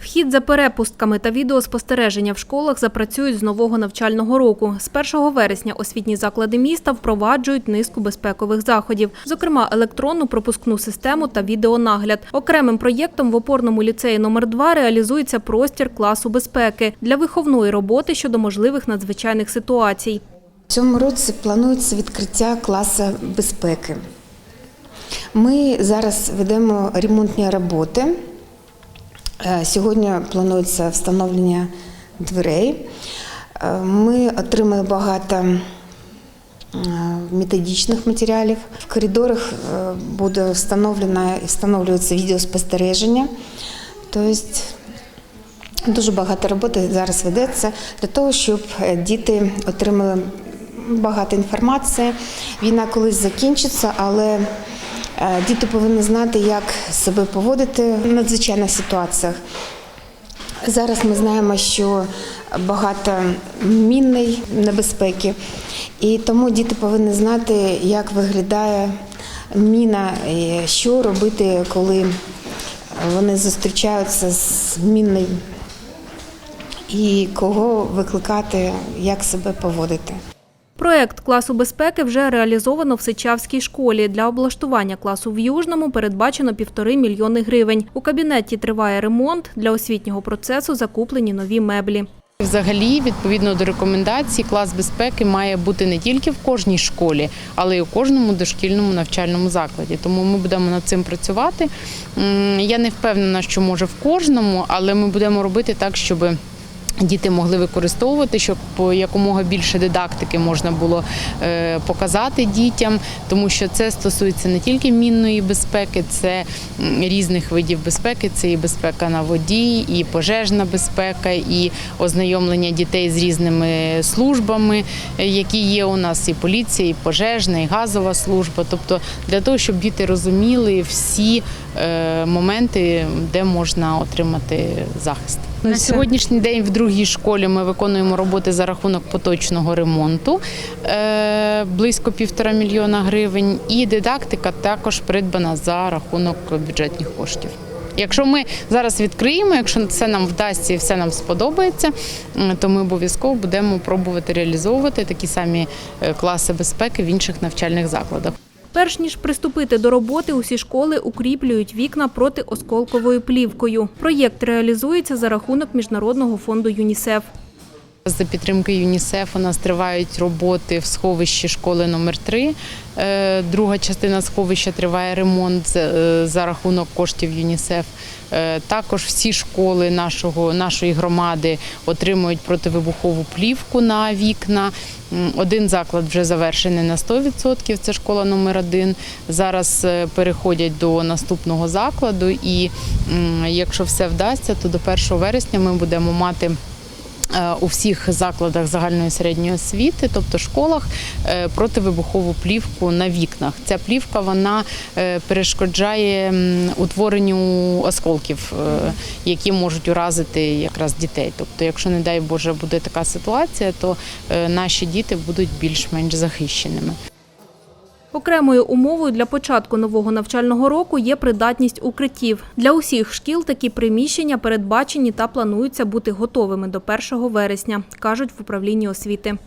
Вхід за перепустками та відеоспостереження в школах запрацюють з нового навчального року. З 1 вересня освітні заклади міста впроваджують низку безпекових заходів, зокрема електронну пропускну систему та відеонагляд. Окремим проєктом в опорному ліцеї номер 2 реалізується простір класу безпеки для виховної роботи щодо можливих надзвичайних ситуацій. В цьому році планується відкриття класу безпеки. Ми зараз ведемо ремонтні роботи. Е, Сьогодні планується встановлення дверей. Е, Ми отримали багато е, методичних матеріалів. В коридорах буде встановлено і встановлюється відеоспостереження. Тобто Дуже багато роботи зараз ведеться для того, щоб діти отримали багато інформації. Війна колись закінчиться, але діти повинні знати, як себе поводити в надзвичайних ситуаціях. Зараз ми знаємо, що багато мінної небезпеки, і тому діти повинні знати, як виглядає міна, що робити, коли вони зустрічаються з мінною і кого викликати, як себе поводити. Проект класу безпеки вже реалізовано в Сичавській школі. Для облаштування класу в Южному передбачено півтори мільйони гривень. У кабінеті триває ремонт. Для освітнього процесу закуплені нові меблі. Взагалі, відповідно до рекомендацій, клас безпеки має бути не тільки в кожній школі, але й у кожному дошкільному навчальному закладі. Тому ми будемо над цим працювати. Я не впевнена, що може в кожному, але ми будемо робити так, щоб. Діти могли використовувати, щоб якомога більше дидактики можна було е, показати дітям, тому що це стосується не тільки мінної безпеки, це різних видів безпеки. Це і безпека на воді, і пожежна безпека, і ознайомлення дітей з різними службами, е, які є у нас, і поліція, і пожежна, і газова служба. Тобто для того, щоб діти розуміли всі е, моменти, де можна отримати захист. На сьогоднішній день в другій школі ми виконуємо роботи за рахунок поточного ремонту е, близько півтора мільйона гривень. І дидактика також придбана за рахунок бюджетних коштів. Якщо ми зараз відкриємо, якщо це нам вдасться і все нам сподобається, то ми обов'язково будемо пробувати реалізовувати такі самі е, класи безпеки в інших навчальних закладах. Перш ніж приступити до роботи, усі школи укріплюють вікна протиосколковою плівкою. Проєкт реалізується за рахунок Міжнародного фонду ЮНІСЕФ. За підтримки ЮНІСЕФ у нас тривають роботи в сховищі школи номер 3 Друга частина сховища триває ремонт е, за рахунок коштів ЮНІСЕФ. Е, Також всі школи нашого, нашої громади отримують противибухову плівку на вікна. Один заклад вже завершений на 100%, це школа номер 1 Зараз е, переходять до наступного закладу, і якщо все вдасться, то до 1 вересня ми будемо мати е, у всіх закладах загальної середньої освіти, тобто школах, е, противибухову плівку на вікнах. Ця плівка вона е, перешкоджає утворенню осколків, е, які можуть уразити якраз дітей. Тобто, якщо, не дай Боже, буде така ситуація, то е, наші діти будуть більш-менш захищеними. Окремою умовою для початку нового навчального року є придатність укриттів. Для усіх шкіл такі приміщення передбачені та плануються бути готовими до 1 вересня, кажуть в управлінні освіти.